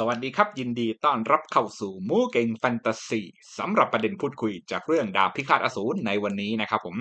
สวัสดีครับยินดีต้อนรับเข้าสู่มูเก่งแฟนตาซีสำหรับประเด็นพูดคุยจากเรื่องดาบพิฆาตอสูรในวันนี้นะครับผม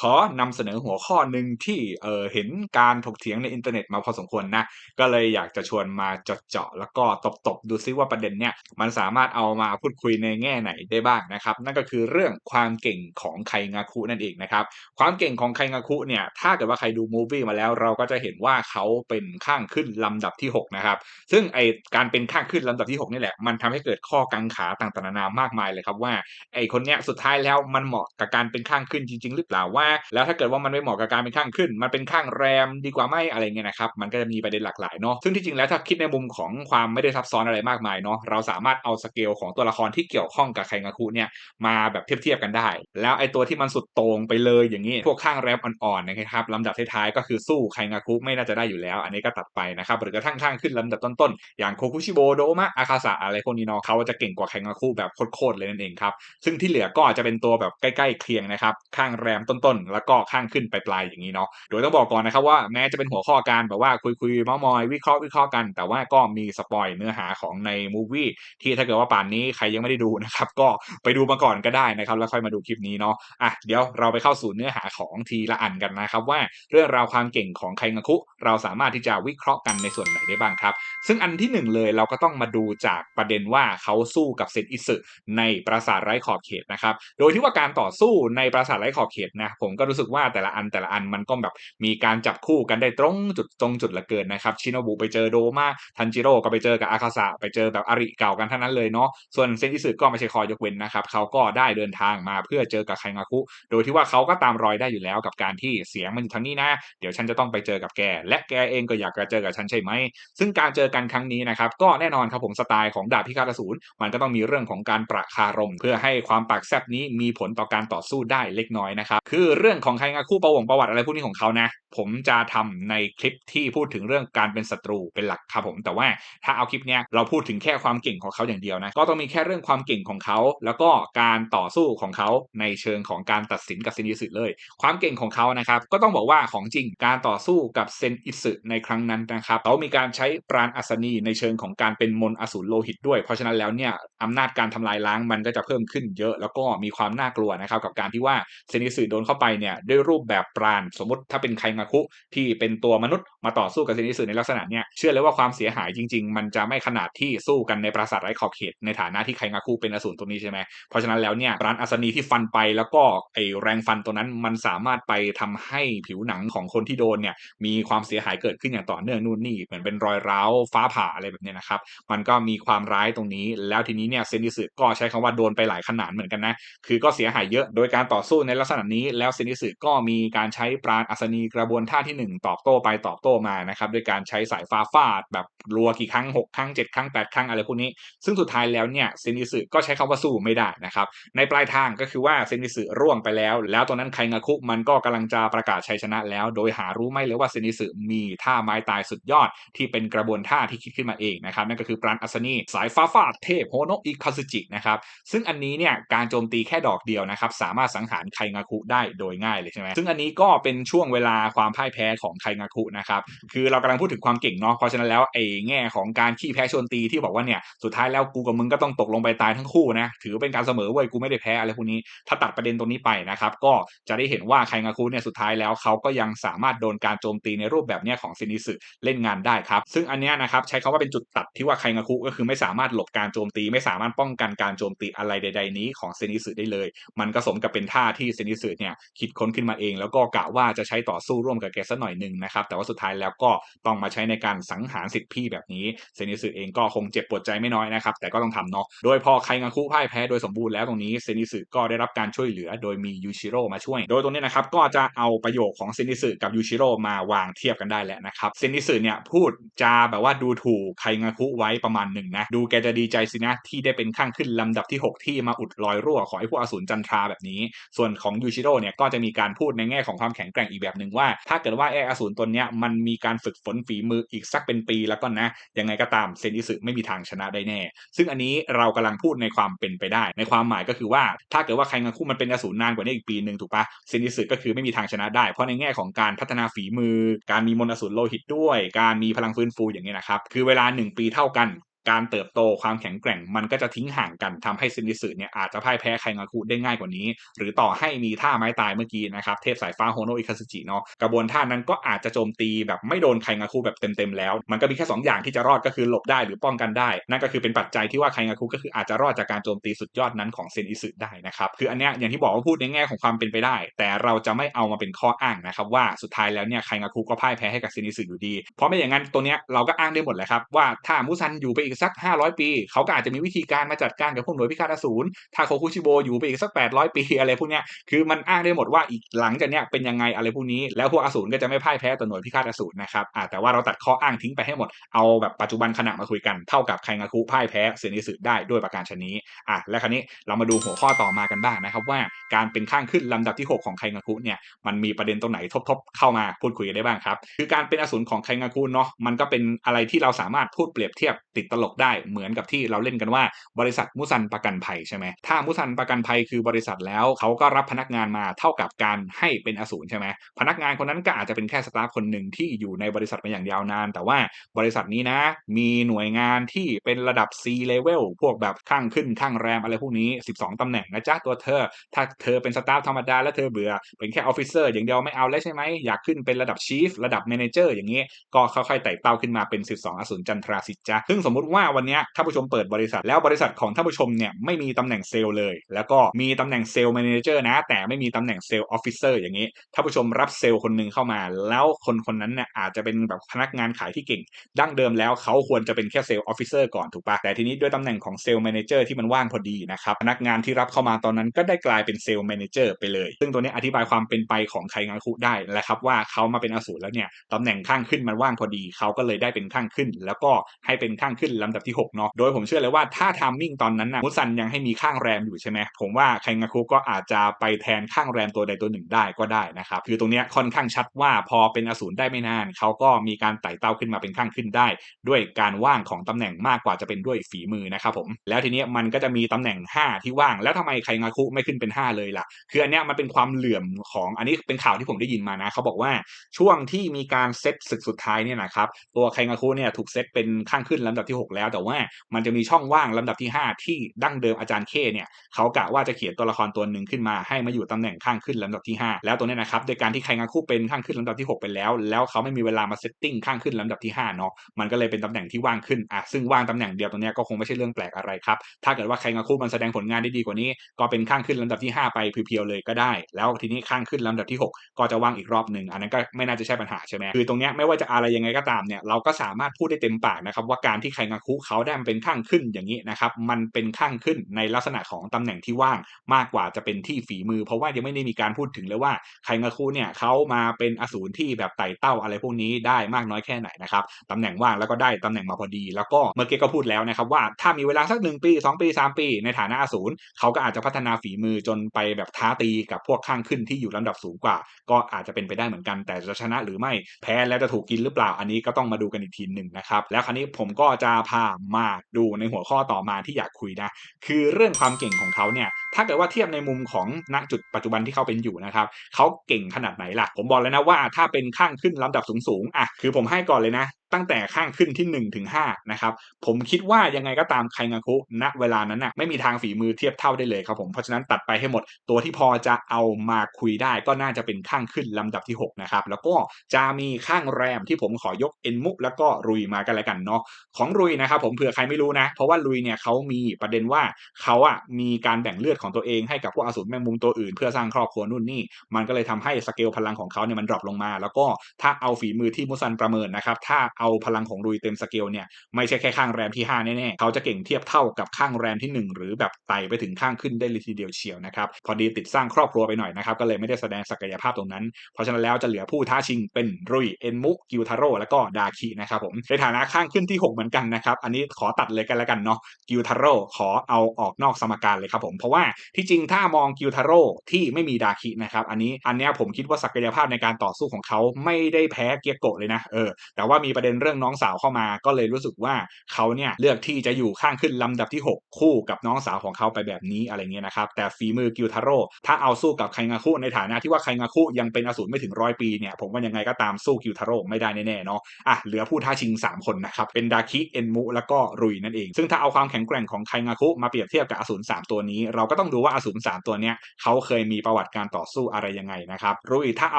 ขอนำเสนอหัวข้อหนึ่งที่เออเห็นการถกเถียงในอินเทอร์เน็ตมาพอสมควรนะก็เลยอยากจะชวนมาเจาะเจาะแล้วก็ตบๆดูซิว่าประเด็นเนี้ยมันสามารถเอามาพูดคุยในแง่ไหนได้บ้างนะครับนั่นก็คือเรื่องความเก่งของไคงาคุนั่นเองนะครับความเก่งของไคงาคุเนี่ยถ้าเกิดว่าใครดูมูฟี่มาแล้วเราก็จะเห็นว่าเขาเป็นข้างขึ้นลำดับที่6นะครับซึ่งไอการเป็นข้างขึ้นลำดับที่ 6 นี่แหละ มันทำให้เกิดข้อกังขาต่างๆนานามากมายเลยครับว่าไอคนเนี้ยสุดท้ายแล้วมันเหมาะกับการเป็นข้างขึ้นจริง ๆ หรือเปล่าว่า แล้วถ้าเกิดว่ามันไม่เหมาะกับการเป็นข้างขึ้น มันเป็นข้างแรมดีกว่าไหมอะไรเงี้ยนะครับมันก็จะมีประเด็นหลากหลายเนาะซึ่งที่จริงแล้วถ้าคิดในมุมของความไม่ได้ซับซ้อนอะไรมากมายเนาะเราสามารถเอาสเกลของตัวละครที่เกี่ยวข้องกับไคงาคุเนี่ยมาแบบเทียบๆกันได้ แล้วไอตัวที่มันสุดโต่งไปเลยอย่างนี้พวกข้างแรมอ่อนๆนะครับลำดับท้ายๆก็คือสู้ไคงาคุไม่น่าจะได้อยู่แล้ว อันนี้ก็ตัดไปนะครับหรือกระทั่งข้างขึ้นลำดับต้นๆอย่างโคคุชิโบโดมะอาคาสะอะไรพวกนี้เนาะเขาจะเก่งกว่าไคงาคุแบบโคตรๆเลยนั่นเองครับ ซึ่งที่เหลือก็อาจจะเป็นตัวแบบใกล้ๆเคียงนะครับ ข้างแรมต้นๆ แล้วก็ข้างขึ้นปลายๆอย่างนี้เนาะ โดยต้องบอกก่อนนะครับว่าแม้จะเป็นหัวข้อการแบบว่าคุยๆมามอยวิเคราะห์วิเคราะห์กัน แต่ว่าก็มีสปอยเนื้อหาของในมูวี่ที่ถ้าเกิดว่าป่านนี้ใครยังไม่ได้ดูนะครับก็ไปดูมาก่อนก็ได้นะครับแล้วค่อยมาดูคลิปนี้เนาะอะเดี๋ยวเราไปเข้าสู่เนื้อหาของทีละอันกันนะครับว่าเรื่องราวความเก่งของไคงาคุ เราสามารถที่จะวิเคราะห์กันในส่วนไหนได้บ้างครับ ซึ่งอันที่หนึ่งเลยเราก็ต้องมาดูจากประเด็นว่าเขาสู้กับเซนอิสึในปราสาทไร้ขอบเขตนะครับ โดยที่ว่าการต่อสู้ในปราสาทไร้ขอบเขตนะผมก็รู้สึกว่าแต่ละอันแต่ละอันมันก็แบบมีการจับคู่กันได้ตรงจุดตรงจุดละเกินนะครับชินบุไปเจอโดมาทันจิโร่ก็ไปเจอกับอาคาสะไปเจอแบบอาริเก่ากันทั้งนั้นเลยเนาะส่วนเซนอิสึก็ไม่ใช่คอยยกเว้นนะครับเขาก็ได้เดินทางมาเพื่อเจอกับไคงาคุ โดยที่ว่าเขาก็ตามรอยได้อยู่แล้วกับการที่เสียงมันอยู่ทางนี้นะ เดี๋ยวฉันจะต้องไปเจอกับแก และแกเองก็อยากจะเจอกับฉันใช่ไหมซึ่งการเจอกันครั้งนี้นะครับก็แน่นอนครับผมสไตล์ของดาบพิฆาตอสูรมันก็ต้องมีเรื่องของการประคารม เพื่อให้ความปากแซบนี้มีผลต่อการต่อสู้ได้เล็กน้อยนะครับคือเรื่องของใครงาคู่ประวงประวัติอะไรพวกนี้ของเขานะ ผมจะทำในคลิปที่พูดถึงเรื่องการเป็นศัตรูเป็นหลักครับผมแต่ว่าถ้าเอาคลิปเนี้ยเราพูดถึงแค่ความเก่งของเขาอย่างเดียวนะก็ต้องมีแค่เรื่องความเก่งของเขา แล้วก็การต่อสู้ของเขาในเชิงของการตัดสินกับเซนอิสึเลย ความเก่งของเขานะครับก็ต้องบอกว่าของจริงการต่อสู้กับเซนอิสึในครั้งนั้นนะครับเขามีการใช้ปราณอัศนีในเชิงของการเป็นมนต์อสูรโลหิตด้วย เพราะฉะนั้นแล้วเนี่ยอำนาจการทำลายล้างมันก็จะเพิ่มขึ้นเยอะ แล้วก็มีความน่ากลัวนะครับกับการที่ว่าเซนิสึโดนเข้าไปเนี่ยด้วยรูปแบบปราณสมมติถ้าเป็นไคงาคุที่เป็นตัวมนุษย์มาต่อสู้กับเซนิสึในลักษณะเนี่ยเชื่อเลยว่าความเสียหายจริง ๆ มันจะไม่ขนาดที่สู้กันในปราสาทไร้ขอบเขตในฐานะที่ไคงาคุเป็นอสูรตัวนี้ใช่ไหมเพราะฉะนั้นแล้วเนี่ยปราณอัศนีที่ฟันไปแล้วก็ไอแรงฟันตัวนั้นมันสามารถไปทำให้ผิวหนังของคนที่โดนเนี่ยมีความเสียหายเกิดขึ้นอย่างต่อเนื่องนู่นนี่เหมือนเป็นรอยร้าวฟ้าผ่าอะไรแบบนี้นะครับมันก็มีความร้ายตรงนี้ แล้วทีนี้เนี่ยเซนิสึก็ใช้คำว่าโดนไปหลายขนาดเหมือนกันนะคือก็เสียหายเยอะโดยการต่อสู้ในลักษณะนี้ แล้วเซนิสึก็มีการใช้ปราณอัศนีกระบวนท่าที่ 1 ตอบโต้ไปตอบโต้มานะครับด้วยการใช้สายฟ้าฟาดแบบรัวกี่ครั้ง 6 ครั้ง 7 ครั้ง 8 ครั้งอะไรพวกนี้ ซึ่งสุดท้ายแล้วเนี่ยเซนิสึก็ใช้คำว่าสู้ไม่ได้นะครับในปลายทางก็คือว่าเซนิสึร่วงไปแล้ว แล้วตอนนั้นไคงาคุมันก็กำลังจะประกาศชัยชนะแล้ว โดยหารู้ไม่เลยว่าเซนิสึมีท่าไม้ตายสุดยอดที่เป็นกระบวนท่าที่คิดขึ้นมาเองนะครับนั่นก็คือปราณอัศนีสายฟ้าฟาดเทพโฮโนอิคาซึจินะครับซึ่งอันนี้เนี่ยการโจมตีแค่ดอกเดียวนะครับสามารถสังหารไคงาคุได้โดยง่ายเลยใช่ไหมซึ่งอันนี้ก็เป็นช่วงเวลาความพ่ายแพ้ของไคงาคุนะครับคือเรากำลังพูดถึงความเก่งเนาะเพราะฉะนั้นแล้วไอ้แง่ของการขี้แพ้ชนตีที่บอกว่าเนี่ยสุดท้ายแล้วกูกับมึงก็ต้องตกลงไปตายทั้งคู่นะถือเป็นการเสมอเว้ยกูไม่ได้แพ้อะไรพวกนี้ ถ้าตัดประเด็นตรงนี้ไปนะครับก็จะได้เห็นว่าไคงาคุเนี่ยสุดท้ายแล้วเขาก็ยังสามารถโดนการโจมตีในรูปแบบเนี้ยของซินิสึเล่นงานได้ครับซึ่งอันเนี้ยนะครับใช้คาว่าเป็นจุดตัดที่ว่าไคงาคุก็คือไม่สามารถหลบการโจมตี ไม่สามารถป้องกันการโจมตีอะไรใด ๆ นี้ของเซนิสึได้เลย มันก็สมกับเป็นท่าที่เซนิสึเนี่ยคิดค้นขึ้นมาเอง แล้วก็กะว่าจะใช้ต่อสู้ร่วมกับแกสักหน่อยหนึ่งนะครับแต่ว่าสุดท้ายแล้วก็ต้องมาใช้ในการสังหารสิทธิพี่แบบนี้เซนิสึเองก็คงเจ็บปวดใจไม่น้อยนะครับ แต่ก็ต้องทำเนาะโดยพอไคงาคุพ่ายแพ้โดยสมบูรณ์แล้วตรงนี้เซนิสึก็ได้รับการช่วยเหลือ โดยมียูชิโร่มาช่วย โดยตรงนี้นะครับก็จะเอาประโยคของเซนิสึกับยูชิโร่มาวางเทียบกันได้แหละนะครับเซนิสึเนี่ยพูดจาแบบว่าดูถูกไคงาคุไว้ประมาณหนึ่งนะดูแกจะดีใจสินะที่ได้เป็นข้างขึ้นลำดับที่ 6 ที่มาอุดรอยรั่วของไอ้พวกอสูรจันทราแบบนี้ ส่วนของยูชิโร่เนี่ยก็จะมีการพูดในแง่ของความแข็งแกร่งอีกแบบหนึ่งว่า ถ้าเกิดว่าไอ้อสูรตัวเนี้ยมันมีการฝึกฝนฝีมืออีกสักเป็นปีแล้วก็นะ ยังไงก็ตามเซนิสึไม่มีทางชนะได้แน่ ซึ่งอันนี้เรากำลังพูดในความเป็นไปได้ ในความหมายก็คือว่า ถ้าเกิดว่าใครงาคู่มันเป็นอสูรนานกว่านี้อีกปีหนึ่งถูกปะเซนิสึก็คือไม่มีทางชนะได้ เพราะในแง่ของการพัฒนาฝีมือ การมีมนต์อสูรโลหิตด้วย การมีพลังฟื้นฟูอย่างนี้นะครับ คือเวลา 1 ปีเท่ากัน การเติบโตความแข็งแกร่งมันก็จะทิ้งห่างกันทำให้ซินิสึเนี่ยอาจจะพ่ายแพ้ไคงาคุได้ง่ายกว่านี้ หรือต่อให้มีท่าไม้ตายเมื่อกี้นะครับเทพสายฟ้าโฮโนอิคาสจิเนาะกระบวนท่านั้นก็อาจจะโจมตีแบบไม่โดนไคงาคุแบบเต็มๆแล้ว มันก็มีแค่ 2 อย่างที่จะรอดก็คือหลบได้หรือป้องกันได้ นั่นก็คือเป็นปัจจัยที่ว่าไคงาคุก็คืออาจจะรอดจากการโจมตีสุดยอดนั้นของเซนอิสึได้นะครับคืออันเนี้ยอย่างที่บอกว่าพูดในแง่ของความเป็นไปได้ แต่เราจะไม่เอามาเป็นข้ออ้างนะครับว่าสุดท้ายแล้วเนี่ยไคงาคุก็พ่ายแพ้ให้กับเซนอิสึอยู่ดี เพราะไม่อย่างนั้นตัวเนี้ยเราก็อ้างได้หมดเลยครับว่าถ้ามุซันอยู่ไปอีกสัก 500 ปี เขาก็อาจจะมีวิธีการมาจัดการกับพวกหน่วยพิฆาตอสูรถ้าโคคุชิโบอยู่ไปอีกสัก 800 ปีอะไรพวกเนี้ยคือมันอ้างได้หมดว่าอีกหลังจากเนี้ยเป็นยังไงอะไรพวกนี้แล้วพวกอสูรก็จะไม่พ่ายแพ้ต่อหน่วยพิฆาตอสูรนะครับแต่ว่าเราตัดข้ออ้างทิ้งไปให้หมดเอาแบบปัจจุบันขณะมาคุยกันเท่ากับไคงาคุพ่ายแพ้เซนิสึได้ด้วยประการชนี้อะและคราวนี้เรามาดูหัวข้อต่อมากันบ้างนะครับว่าการเป็นข้างขึ้นลำดับที่ 6 ของไคงาคุเนี่ยมันมีประเด็นตรงไหนทบๆ เข้ามาพูดคุยกันได้บ้างครับคือการเป็นอสูรของไคงาคุเนาะมันก็เป็นอะไรที่เราสามารถพูดเปรียบเทียบติดตลกได้เหมือนกับที่เราเล่นกันว่า บริษัทมุซันประกันภัยใช่ไหมถ้ามุซันประกันภัยคือบริษัทแล้วเขาก็รับพนักงานมาเท่ากับการให้เป็นอสูรใช่ไหมพนักงานคนนั้นก็อาจจะเป็นแค่สตาฟคนหนึ่งที่อยู่ในบริษัทมาอย่างยาวนาน แต่ว่าบริษัทนี้นะ มีหน่วยงานที่เป็นระดับ C level พวกแบบข้างขึ้นข้างแรมอะไรพวกนี้ 12ตำแหน่งนะจ๊ะตัวเธอ ถ้าเธอเป็นสตาฟธรรมดาแล้วเธอเบื่อ เป็นแค่ออฟฟิเซอร์อย่างเดียวไม่เอาแล้วใช่ไหมอยากขึ้นเป็นระดับชีฟระดับเมนเจอร์อย่างนี้ก็ค่อยๆไต่เต้าขึ้นมาเป็น 12 อสูรจันทราสิจ้ะซึ่งสมมุติว่าวันนี้ท่านผู้ชมเปิดบริษัท แล้วบริษัทของท่านผู้ชมเนี่ยไม่มีตำแหน่งเซลล์เลย แล้วก็มีตำแหน่งเซลล์แมเนเจอร์นะ แต่ไม่มีตำแหน่งเซลล์ออฟฟิเซอร์อย่างนี้ท่านผู้ชมรับเซลล์คนหนึ่งเข้ามา แล้วคนคนนั้นเนี่ยอาจจะเป็นแบบพนักงานขายที่เก่ง ดั้งเดิมแล้วเขาควรจะเป็นแค่เซลล์ออฟฟิเซอร์ก่อนถูกปะแต่ทีนี้ด้วยตำแหน่งของเซลล์แมเนเจอร์ที่มันว่างพอดีนะครับพนักงานที่รับเข้ามาตอนนั้นก็ได้กลายเป็นเซลล์แมเนเจอร์ไปเลย ซึ่งตัวนี้อธิบายความเป็นไปของไคงาคุได้และครับว่าเขามาเป็นอสูรแล้วเนี่ยตำแหน่งข้างขึ้นมันว่างพอดีเขาก็เลยได้เป็นข้างขึ้น แล้วก็ให้เป็นข้างขึ้นลำดับที่6เนาะโดยผมเชื่อเลยว่าถ้าทามมิ่งตอนนั้นนะมุซันยังให้มีข้างแรมอยู่ใช่ไหมผมว่าไคงาคุก็อาจจะไปแทนข้างแรมตัวใดตัวหนึ่งได้ก็ได้นะครับคือตรงนี้ค่อนข้างชัดว่าพอเป็นอสูรได้ไม่นานเขาก็มีการไต่เต้าขึ้นมาเป็นข้างขึ้นได้ ด้วยการว่างของตำแหน่งมากกว่าจะเป็นด้วยฝีมือนะครับผมแล้วทีนี้มันก็จะมีตำแหน่ง 5 ที่ว่าง แล้วทำไมไคงาคุไม่ขึ้นเป็น 5 เลยล่ะ คืออันนี้มันเป็นความเหลื่อมของอันนี้เป็นข่าวที่ผมได้ยินมานะเขาบอกว่าช่วงที่มีการเซตศึกสุดท้ายเนี่ยนะครับตัวไคงาคุเนี่ยถูกเซตเป็นข้างขึ้นลำดับที่6 แล้ว แต่ว่ามันจะมีช่องว่างลำดับที่ 5 ที่ดั้งเดิมอาจารย์เคเนี่ยเขากะว่าจะเขียนตัวละครตัวหนึ่งขึ้นมาให้มาอยู่ตำแหน่งข้างขึ้นลำดับที่ 5 แล้วตัวนี้นะครับโดยการที่ไครงาคุเป็นข้างขึ้นลำดับที่ 6 ไปแล้ว แล้วเขาไม่มีเวลามาเซตติ้งข้างขึ้นลำดับที่5เนาะมันก็เลยเป็นตำแหน่งที่ว่างขึ้นอะซึ่งว่างตำแหน่งเดียวตัวนี้ก็คงไม่ใช่เรื่องแปลกอะไรครับถ้าเกิดว่าไครงาคุมันแสดงผลงานได้ดีกว่านี้ ก็เป็นข้างขึ้นลำดับที่ 5 ไปเพียวๆเลยก็ได้ แล้วทีนี้ข้างขึ้นลำดับที่ 6 ก็จะว่างอีกรอบหนึ่งอันนั้นก็ไม่น่าจะใช่ปัญหาใช่ไหมคือตรงนี้ไม่ว่าจะอะไรยังไงก็ตามเนี่ยเราก็สามารถพูดได้เต็มปากนะครับว่าการที่ไคงาคุเขาได้มันเป็นข้างขึ้นอย่างนี้นะครับมันเป็นข้างขึ้นในลักษณะของตำแหน่งที่ว่างมากกว่าจะเป็นที่ฝีมือ เพราะว่ายังไม่ได้มีการพูดถึงเลยว่าไคงาคุเนี่ยเขามาเป็นอสูรที่แบบไต่เต้าอะไรพวกนี้ได้มากน้อยแค่ไหนนะครับตำแหน่งว่างแล้วก็ได้ตำแหน่งมาพอดี แล้วก็เมื่อกี้ก็พูดแล้วนะครับว่าถ้ามีเวลาสักหนึ่งปี 2 ปี 3 ปี ในฐานะอสูรเขาก็อาจจะพัฒนาฝีมือจนไปแบบท้าตีกับพวกข้างขึ้นที่อยู่ลำดับสูงกว่า ก็อาจจะเป็นไปได้เหมือนกัน แต่จะชนะหรือไม่แพ้แล้วจะถูกกินหรือเปล่าอันนี้ก็ต้องมาดูกันอีกทีหนึ่งนะครับแล้วคราวนี้ผมก็จะพามาดูในหัวข้อต่อมาที่อยากคุยนะ คือเรื่องความเก่งของเขาเนี่ย ถ้าเกิดว่าเทียบในมุมของณจุดปัจจุบันที่เขาเป็นอยู่นะครับเขาเก่งขนาดไหนล่ะ ผมบอกเลยนะว่าถ้าเป็นข้างขึ้นลำดับสูงๆอะคือผมให้ก่อนเลยนะ ตั้งแต่ข้างขึ้นที่1นถึงหนะครับ ผมคิดว่ายังไงก็ตามไคงาคุณเวลานั้นน่ะไม่มีทางฝีมือเทียบเท่าได้เลยครับผม เพราะฉะนั้นตัดไปให้หมด ตัวที่พอจะเอามาคุยได้ก็น่าจะเป็นข้างขึ้นลำดับที่ 6 นะครับ แล้วก็จะมีข้างแรมที่ผมขอยกเอ็นมุแล้วก็รุยมากันแล้วกันเนาะของรุยนะครับผมเผื่อใครไม่รู้นะ เพราะว่ารุยเนี่ยเขามีประเด็นว่าเขาอะมีการแบ่งเลือดของตัวเองให้กับพวกอสูรแมงมุมตัวอื่น เพื่อสร้างครอบครัวนู่นนี่มันก็เลยทำให้สเกลพลังของเขาเนี่ยมันดรอปลงมา แล้วก็ถ้าเอาฝีมือที่มุซันประเมินนะครับถ้าเอาพลังของรุยเต็มสเกลเนี่ยไม่ใช่แค่ข้างแรมที่ 5 แน่ๆ เขาจะเก่งเทียบเท่ากับข้างแรมที่ 1 หรือแบบไต่ไปถึงข้างขึ้นได้เลยทีเดียวเชียวนะครับ พอดีติดสร้างครอบครัวไปหน่อยนะครับ ก็เลยไม่ได้แสดงศักยภาพตรงนั้น เพราะฉะนั้นแล้วจะเหลือผู้ท้าชิงเป็นรุยเอ็นมุกิวทาโร่แล้วก็ดาคินะครับผมในฐานะข้างขึ้นที่ 6 เหมือนกันนะครับ อันนี้ขอตัดเลยกันแล้วกันเนาะกิวทาโร่ขอเอาออกนอกสมการเลยครับผมเพราะว่าที่จริงถ้ามองกิวทาโร่ที่ไม่มีดาคินะครับอันนี้อันนี้ผมคิดว่าศักยภาพในการต่อสู้ของเขาไม่ได้แพ้เกียโกะเลยนะเออแต่ว่ามีประเด็นด็นเรื่องน้องสาวเข้ามา ก็เลยรู้สึกว่าเขาเนี่ยเลือกที่จะอยู่ข้างขึ้นลำดับที่ 6 คู่กับน้องสาวของเขาไปแบบนี้อะไรเงี้ยนะครับแต่ฝีมือกิวทาโร่ถ้าเอาสู้กับไคงาคุในฐานะที่ว่าไคงาคุยังเป็นอสูรไม่ถึงร้อยปีเนี่ยผมว่ายังไงก็ตามสู้กิวทาโร่ไม่ได้แน่ๆเนาะอะเหลือผู้ท้าชิง 3 คนนะครับเป็นดาคิเอ็นมุแล้วก็รุยนั่นเอง ซึ่งถ้าเอาความแข็งแกร่งของไคงาคุมาเปรียบเทียบกับอสูร3ตัวนี้ เราก็ต้องดูว่าอสูร3ตัวเนี้ยเขาเคยมีประวัติการต่อสู้อะไรยังไงนะครับรุยถ้าเอ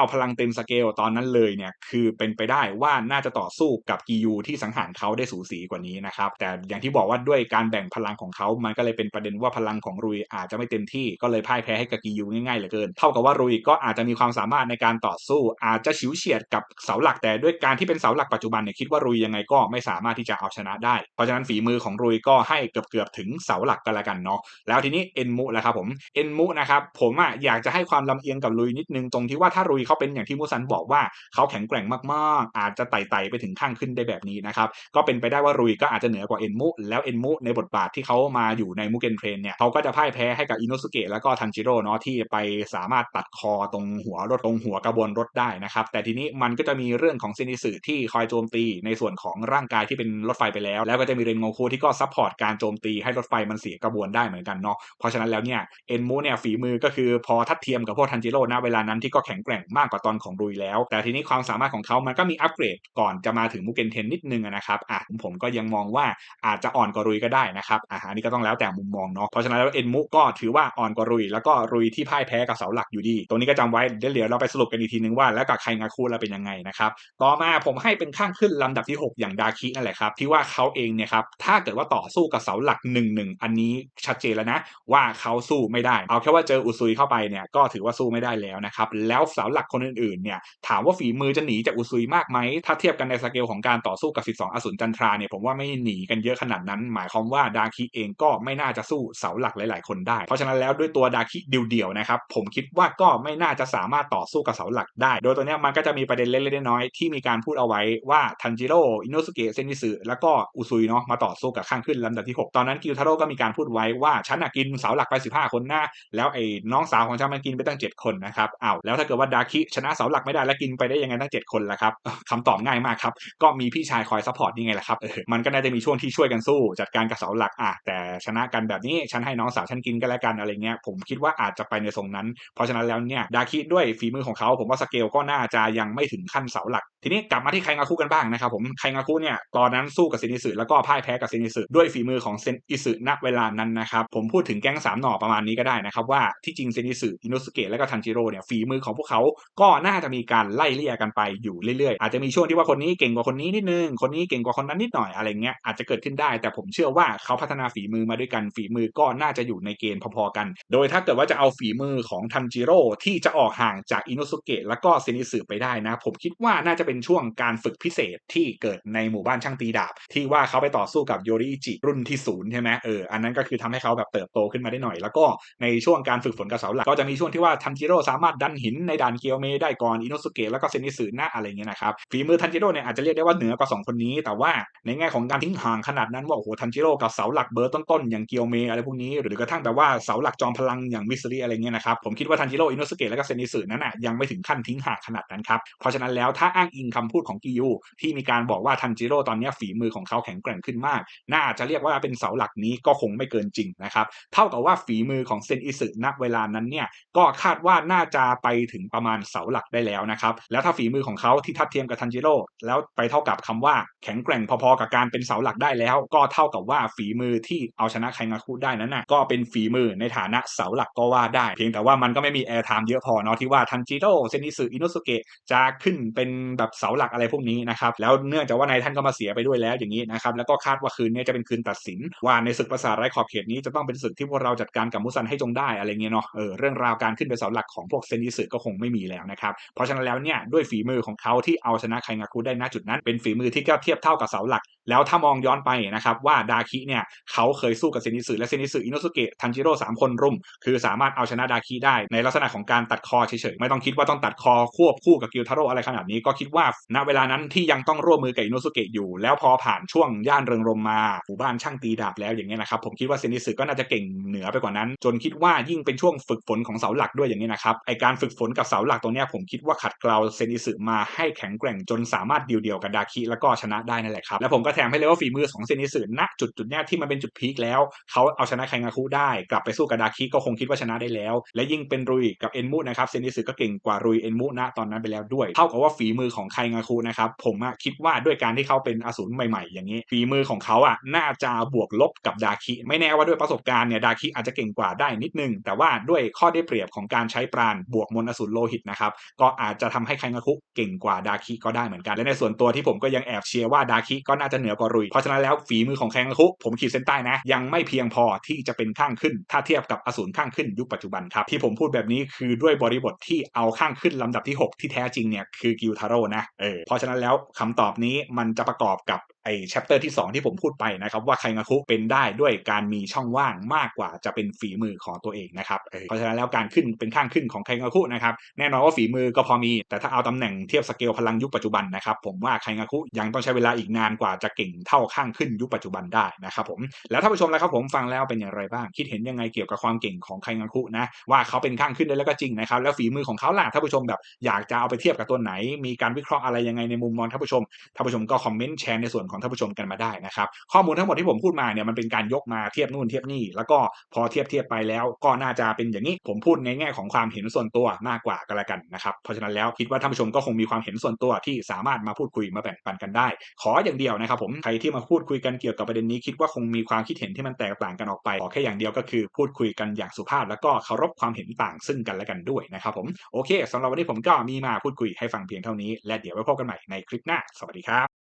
าพลังเต็มสเกลตอนนั้นเลยเนี่ยคือเป็นไปได้ว่าน่าจะต่อสู้กับกิยูที่สังหารเขาได้สูสีกว่านี้นะครับ แต่อย่างที่บอกว่าด้วยการแบ่งพลังของเขา มันก็เลยเป็นประเด็นว่าพลังของรุยอาจจะไม่เต็มที่ก็เลยพ่ายแพ้ให้กับกิยูง่ายๆเหลือเกิน เท่ากับว่ารุยก็อาจจะมีความสามารถในการต่อสู้ อาจจะฉิวเฉียดกับเสาหลัก แต่ด้วยการที่เป็นเสาหลักปัจจุบันเนี่ยคิดว่ารุยยังไงก็ไม่สามารถที่จะเอาชนะได้ เพราะฉะนั้นฝีมือของรุยก็ให้เกือบๆถึงเสาหลักกันละกันเนาะแล้วทีนี้เอ็นมุแล้วครับผมเอ็นมุนะครับผมอะอยากจะให้ความลำเอียงกับรุยนิดนึงตรงที่ว่าถ้ารุยเขาเป็นอย่างที่มูซันบอกว่าเขาแข็งแกร่งมากๆ อาจจะไต่ๆไปถึงข้างขึ้นได้แบบนี้นะครับ ก็เป็นไปได้ว่ารุยก็อาจจะเหนือกว่าเอ็นมุ แล้วเอ็นมุในบทบาทที่เขามาอยู่ในมุกเกนเทรนเนี่ยเขาก็จะพ่ายแพ้ให้กับอินโนสุเกะแล้วก็ทันจิโร่เนาะที่ไปสามารถตัดคอตรงหัวรถตรงหัวกระบวนรถได้นะครับ แต่ทีนี้มันก็จะมีเรื่องของซินิสึที่คอยโจมตีในส่วนของร่างกายที่เป็นรถไฟไปแล้ว แล้วก็จะมีเรนโงคูที่ก็ซัพพอร์ตการโจมตีให้รถไฟมันเสียกระบวนได้เหมือนกันเนาะเพราะฉะนั้นแล้วเนี่ยเอ็นมุเนี่ยฝีมือก็คือพอทัดเทียมกับพวกทันจิโร่ณเวลานั้นที่ก็แข็งแกร่งมากกว่าตอนของรุยแล้ว แต่ทีนี้ความสามารถของเขามันก็มีอัปเกรดก่อนจะมาถึงมุกเกนเทนนิดนึงนะครับอะผมก็ยังมองว่าอาจจะอ่อนกว่ารุยก็ได้นะครับอะอันนี้ก็ต้องแล้วแต่มุมมองเนาะเพราะฉะนั้นแล้วเอ็นมุก็ถือว่าอ่อนกว่ารุย แล้วก็รุยที่พ่ายแพ้กับเสาหลักอยู่ดีตรงนี้ก็จำไว้เดี๋ยวเราไปสรุปกันอีกทีนึงว่าแล้วกับใครงาคูแล้วเป็นยังไงนะครับต่อมาผมให้เป็นข้างขึ้นลำดับที่ 6 อย่างดาคินั่นแหละครับที่ว่าเขาเองเนี่ยครับถ้าเกิดว่าต่อสู้กับเสาหลัก1นึอันนี้ชัดเจนแล้วนะว่าเขาสู้ไม่ได้ เอาแค่ว่าเจออุซุยเข้าไปเนี่ยก็ถือว่าสู้ไม่ได้แล้วนะครับแล้วเสาหลักคนอื่นๆเนี่ยถามว่าฝีมือจะหนีจากอุซุยมากไหมถ้าเทียบกันในสเกลของการต่อสู้กับ 12 อสูรจันทราเนี่ยผมว่าไม่หนีกันเยอะขนาดนั้น หมายความว่าดาคิเองก็ไม่น่าจะสู้เสาหลักหลาย ๆ คนได้ เพราะฉะนั้นแล้วด้วยตัวดาคิเดียวๆนะครับผมคิดว่าก็ไม่น่าจะสามารถต่อสู้กับเสาหลักได้ โดยตัวเนี้ยมันก็จะมีประเด็นเล็กๆน้อยๆที่มีการพูดเอาไว้ว่าทันจิโร่อินโนสุเกะเซนิสึแล้วก็อุซุยเนาะมาต่อสู้กับข้างขึ้นลำดับที่ 6 ตอนนั้นกิวทาโร่ก็มีการพูดไว้ว่าฉันกินเสาหลักไป 15 คนหน้า แล้วไอ้น้องสาวของฉันมันกินไปตั้ง 7 คนนะครับอ้าวแล้วถ้าเกิดว่าดาคิชนะเสาหลักไม่ได้แล้วกินไปได้ยังไงตั้ง 7 คนล่ะครับคำตอบง่ายมากครับก็มีพี่ชายคอยซัพพอร์ตนี่ไงล่ะครับเออมันก็น่าจะมีช่วงที่ช่วยกันสู้ จัดการกับเสาหลักอะแต่ชนะกันแบบนี้ฉันให้น้องสาวฉันกินก็แล้วกันอะไรเงี้ยผมคิดว่าอาจจะไปในทรงนั้น เพราะฉะนั้นแล้วเนี่ยดาคิด้วยฝีมือของเขาผมว่าสเกลก็น่าจะยังไม่ถึงขั้นเสาหลัก ทีนี้กลับมาที่ไคงาคุกันบ้างนะครับผมไคงาคุเนี่ยตอนนั้นสู้กับเซนิสึแล้วก็พ่ายแพ้กับเซนิสึด้วยฝีมือของเซนอิสึณเวลานั้นนะครับผมพูดถึงแก๊งสามหน่อประมาณนี้ก็ได้นะครับว่าที่จริงเซนิสึอินโนสุเกะและก็ทันจิโร่เนี่ยฝีมือของพวกเขาก็น่าจะมีการไล่เลี่ยกันไปอยู่เรื่อยๆ อาจจะมีช่วงที่ว่าคนนี้เก่งกว่าคนนี้นิดนึง คนนี้เก่งกว่าคนนั้นนิดหน่อยอะไรเงี้ยอาจจะเกิดขึ้นได้ แต่ผมเชื่อว่าเขาพัฒนาฝีมือมาด้วยกันฝีมือก็น่าจะอยู่ในเกณฑ์พอๆกัน โดยถ้าเกิดว่าจะเอาฝีมือของทันจิโร่ที่จะออกห่างจากอินโนสุเกะแล้วก็เซนิสึไปได้นะ ผมคิดว่าน่าจะเป็นช่วงการฝึกพิเศษที่เกิดในหมู่บ้านช่างตีดาบ ที่ว่าเขาไปต่อสู้กับโยริอิจิรุ่นที่ศูนย์ใช่ไหมเอออันนั้นก็คือทำให้เขาแบบเติบโตขึ้นมาได้หน่อย แล้วก็ในช่วงการฝึกฝนกับเสาหลักก็จะมีช่วงที่ว่าทันจิโร่สามารถดันหินในด่านเกียวเมได้ก่อนอินโนสุเกะแล้วก็เซนิสึนะอะไรเงี้ยนะครับฝีมือทันจิโร่เนี่ยอาจจะเรียกได้ว่าเหนือกว่า2คนนี้ แต่ว่าในแง่ของการทิ้งห่างขนาดนั้นว่าโอ้โหทันจิโร่กับเสาหลักเบอร์ต้นๆอย่างเกียวเมอะไรพวกนี้หรือกระทั่งแบบว่าเสาหลักจอมพลังอย่างมิสซิลี่อะไรเงี้ยนะครับผมคิดว่าทันจิโร่อินโนสเกะแล้วก็เซนิสึนั้นอะยังไม่ถึงขั้นทิ้งห่างขนาดนั้นครับเพราะฉะนั้นแล้วถ้าอ้างอิงคำพูดของกิยูที่มีการบอกว่าทันจิโร่ตอนนี้ฝีมือของเขาแข็งแกร่งขึ้นมาก น่าจะเรียกว่าเป็นเสาหลักนี้ก็คงไม่เกินจริงนะครับเท่ากับว่าฝีมือของเซนอิสึณเวลานั้นเนี่ยก็คาดว่าน่าจะไปถึงประมาณเสาหลักได้แล้วนะครับแล้วถ้าฝีมือของเขาที่ทัดเทียมกับทันจิโร่แล้วไปเท่ากับคำว่าแข็งแกร่งพอๆกับการเป็นเสาหลักได้แล้ว ก็เท่ากับว่าฝีมือที่เอาชนะไคงาคุได้นั้นน่ะก็เป็นฝีมือในฐานะเสาหลักก็ว่าได้ เพียงแต่ว่ามันก็ไม่มีแอร์ไทม์เยอะพอเนาะที่ว่าทันจิโร่เซนิสึอินโนสุเกะจะขึ้นเป็นแบบเสาหลักอะไรพวกนี้นะครับแล้วเนื่องจากว่านายท่านก็มาเสียไปด้วยแล้วอย่างนี้นะครับแล้วก็คาดว่าคืนนี้จะเป็นคืนตัดสิน ว่าในศึกประสาทไร้ขอบเขตนี้จะต้องเป็นศึกที่พวกเราจัดการกับมุซันให้จงได้อะไรเงี้ยเนาะเออเรื่องราวการขึ้นเป็นเสาหลักของพวกเซนิสึก็คงไม่มีแล้วนะครับเพราะฉะนั้นแล้วเนี่ยด้วยฝีมือของเขาที่เอาชนะไคงาคุได้ณจุดนั้นเป็นฝีมือที่ก็เทียบเท่ากับเสาหลัก แล้วถ้ามองย้อนไปนะครับว่าดาคิเนี่ยเขาเคยสู้กับเซนิสึและเซนิสึอินโนสุเกะทันจิโร่สามคนรุม คือสามารถเอาชนะดาคิได้ในลักษณะของการตัดคอเฉยๆ ไม่ต้องคิดว่าต้องตัดคอควบคู่กับกิวทาโร่อะไรขนาดนี้ก็คิดว่าณเวลานั้นที่ยังต้องร่วมมือกับอินโนสุเกะอยู่ แล้วพอผ่านช่วงย่านเริงรมมาหมู่บ้านช่างตีดาบแล้วอย่างเงี้ยนะครับผมคิดว่าเซนิสึก็น่าจะเก่งเหนือไปกว่านั้น จนคิดว่ายิ่งเป็นช่วงฝึกฝนของเสาหลักด้วยอย่างนี้นะครับไอการฝึกฝนกับเสาหลักตรงเนี้ยผมคิดว่าขัดเกลาเซนิสึมาให้แข็งแกร่งจนสามารถเดียวกับดาคิแล้วก็ชนะได้นั่นแหละครับ และผมก็แถมให้เลยว่าฝีมือของเซนิสึณจุดจุดเนี้ยที่มันเป็นจุดพีคแล้ว เขาเอาชนะไคงาคุได้ กลับไปสู้กับดาคิก็คงคิดว่าชนะได้แล้ว และยิ่งเป็นรุยกับเอ็นมุนะครับเซนิสึก็เก่งกว่ารุยเอ็นมุณตอนนั้นไปแล้วด้วยเท่ากับว่าฝีมือของไคงาคุนะครับผมอะคิดว่าด้วยการที่เขาเป็นอสูรใหม่ๆ อย่างนี้ ฝีมือของเขาอะน่าจะบวกลบกับดาคิ ไม่แน่ว่าด้วยประสบการณ์เนี่ยดาคิอาจจะเก่งกว่าได้นิดนึง แต่ว่าด้วยข้อได้เปรียบของการใช้ปราณบวกมนอสูรโลหิตนะครับก็อาจจะทำให้ไคงาคุเก่งกว่าดาคิก็ได้เหมือนกันและในส่วนตัวที่ผมก็ยังแอบเชียร์ว่าดาคิก็น่าจะเหนือกว่ารุย เพราะฉะนั้นแล้วฝีมือของแคงคุผมขีดเส้นใต้นะ ยังไม่เพียงพอที่จะเป็นข้างขึ้น ถ้าเทียบกับอสูรข้างขึ้นยุคปัจจุบันครับที่ผมพูดแบบนี้คือด้วยบริบทที่เอาข้างขึ้นลำดับที่ 6 ที่แท้จริงเนี่ยคือกิวทาโร่นะเออเพราะฉะนั้นแล้วคำตอบนี้มันจะประกอบกับ ไอ้แชปเตอร์ที่ 2 ที่ผมพูดไปนะครับว่าไคงาคุเป็นได้ด้วยการมีช่องว่างมากกว่าจะเป็นฝีมือของตัวเองนะครับเพราะฉะนั้นแล้วการขึ้นเป็นข้างขึ้นของไคงาคุนะครับแน่นอนว่าฝีมือก็พอมี แต่ถ้าเอาตำแหน่งเทียบสเกลพลังยุคปัจจุบันนะครับผมว่าไคงาคุยังต้องใช้เวลาอีกนานกว่าจะเก่งเท่าข้างขึ้นยุคปัจจุบันได้นะครับผมแล้วท่านผู้ชมแล้วครับผมฟังแล้วเป็นอย่างไรบ้าง คิดเห็นยังไงเกี่ยวกับความเก่งของไคงาคุนะว่าเขาเป็นข้างขึ้นได้แล้วก็จริงนะครับแล้วฝีมือของเขาล่ะท่านผู้ชมแบบอยากจะเอาไปเทียบกับตัวไหน มีการวิเคราะห์อะไรยังไงในมุมมองท่านผู้ชมท่านผู้ชมก็คอมเมนต์แชร์ในส่วนของท่านผู้ชมกันมาได้นะครับ ข้อมูลทั้งหมดที่ผมพูดมาเนี่ยมันเป็นการยกมาเทียบนู่นเทียบนี่ แล้วก็พอเทียบเทียบไปแล้วก็น่าจะเป็นอย่างนี้ผมพูดในแง่ของความเห็นส่วนตัวมากกว่าก็แล้วกันนะครับเพราะฉะนั้นแล้วคิดว่าท่านผู้ชมก็คงมีความเห็นส่วนตัวที่สามารถมาพูดคุยมาแบ่งปันกันได้ ขออย่างเดียวนะครับผมใครที่มาพูดคุยกันเกี่ยวกับประเด็นนี้ คิดว่าคงมีความคิดเห็นที่มันแตกต่างกันออกไปขอแค่อย่างเดียวก็คือพูดคุยกันอย่างสุภาพ แล้วก็เคารพความเห็นต่างซึ่งกันและกันด้วยนะครับผมโอเคสำหรับวันนี้ผมก็มีมาพูดคุยให้ฟังเพียงเท่านี้และเดี๋ยวไว้พบกันใหม่ในคลิปหน้า สวัสดีครับ